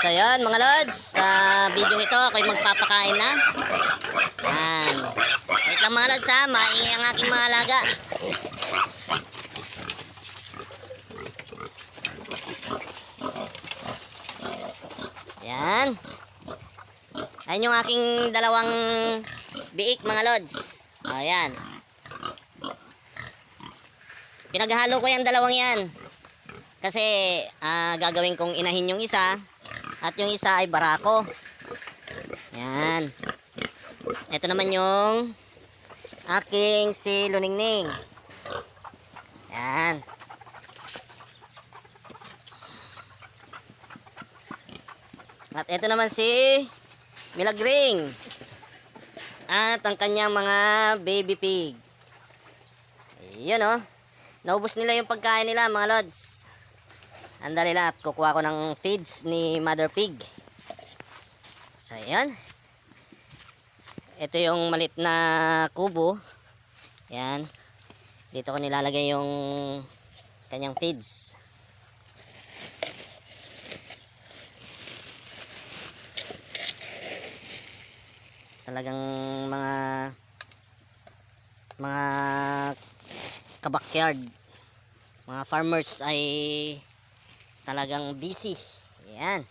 So yun mga lods, sa video ito ako'y magpapakain na. Yan. Wait lang mga lods ha, maingay ang aking mga alaga. Yan. Ayan yung aking dalawang biik mga lods. Ayan. Pinaghalo ko yung dalawang yan. Kasi ah, gagawin kong inahin yung isa at yung isa ay barako. Yan. Ito naman yung aking si Luningning. Yan. At ito naman si Milagring. At ang kanyang mga baby pig. Ayun oh. Naubos nila yung pagkain nila mga lods. Andali lang at kukuha ko ng feeds ni Mother Pig. So, ayan. Ito yung malit na kubo. Yan. Dito ko nilalagay yung kanyang feeds. Talagang mga mga kabakyard mga farmers ay talagang busy. Yan.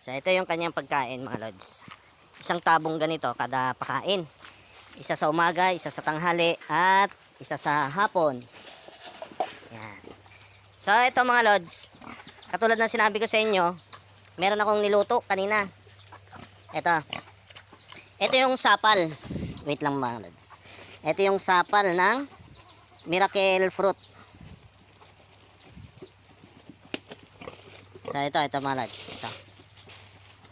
So ito yung kanyang pagkain mga lods. Isang tabong ganito kada pakain. Isa sa umaga, isa sa tanghali, at isa sa hapon. Yan. So ito mga lods, katulad ng sinabi ko sa inyo, meron akong niluto kanina. Ito. Ito yung sapal. Wait lang mga lods. Ito yung sapal ng miracle fruit. So ito, ito mga lads. Ito.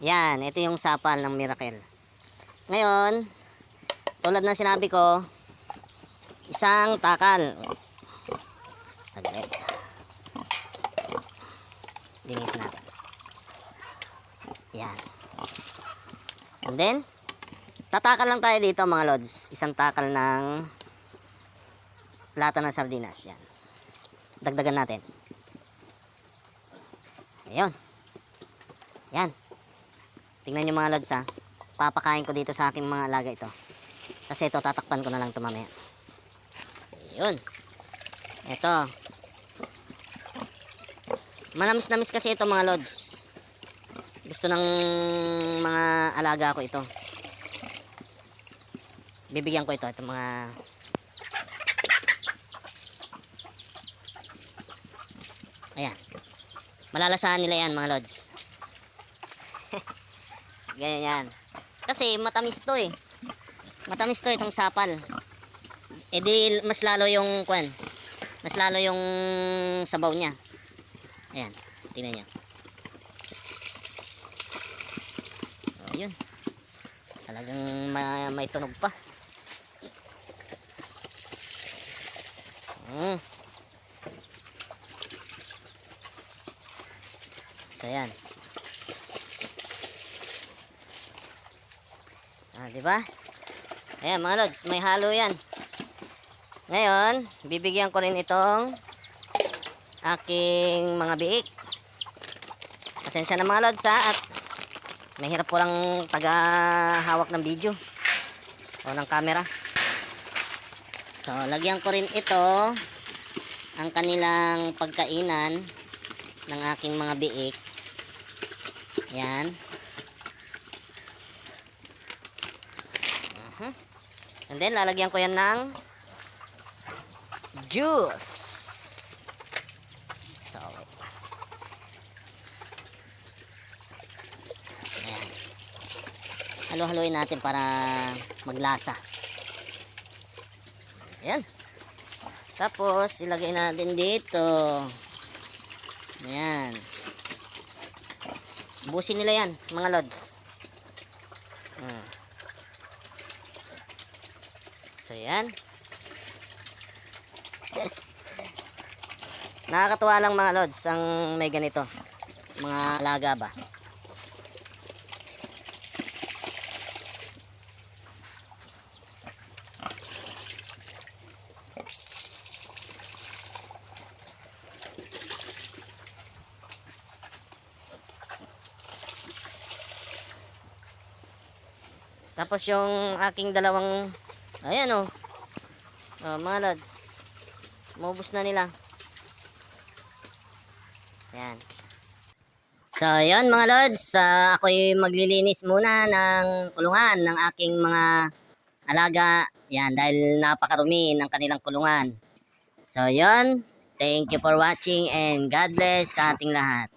Yan, ito yung sapal ng miracle. Ngayon, tulad ng sinabi ko, isang takal. Saglit. Linis natin. Yan. And then, tatakal lang tayo dito mga lods. Isang takal ng lata ng sardinas. Yan. Dagdagan natin. Ayun. Yan. Tingnan nyo mga lods ha. Papakain ko dito sa aking mga alaga ito. Kasi ito, tatakpan ko na lang ito mamaya. Ayun. Ito. Manamis-namis kasi ito mga lods. Gusto ng mga alaga ko ito. Bibigyan ko ito. Ito mga Ayan. Malalasahan nila yan mga lods. Ganyan yan. Kasi matamis to eh. Matamis to itong sapal. E di mas lalo yung kwan. Mas lalo yung sabaw niya. Ayan. Tingnan niyo. Oh, yun. Talagang may, may tunog pa. Mm. So yan. Ah, di ba? Ayan mga lods, may halo yan. Ngayon, bibigyan ko rin itong aking mga biik. Pasensya na mga lods ha, at mahirap po lang taga-hawak ng video o ng camera. So, lagyan ko rin ito ang kanilang pagkainan ng aking mga biik. Yan. Uh-huh. And then, lalagyan ko yan ng juice. So, ayan. Halo-haloin natin para maglasa. Ayan. Tapos, ilagay natin dito. Ayan. Busin nila yan, mga lods. Hmm. So, yan. Nakakatuwa lang mga lods ang may ganito. Mga alaga ba. Tapos yung aking dalawang, ayan o. Oh, mga lods. Maubos na nila. Ayan. So, yun mga lods. ah, ako'y maglilinis muna ng kulungan ng aking mga alaga. Yan, dahil napakarumi ng kanilang kulungan. So, yun. Thank you for watching and God bless sa ating lahat.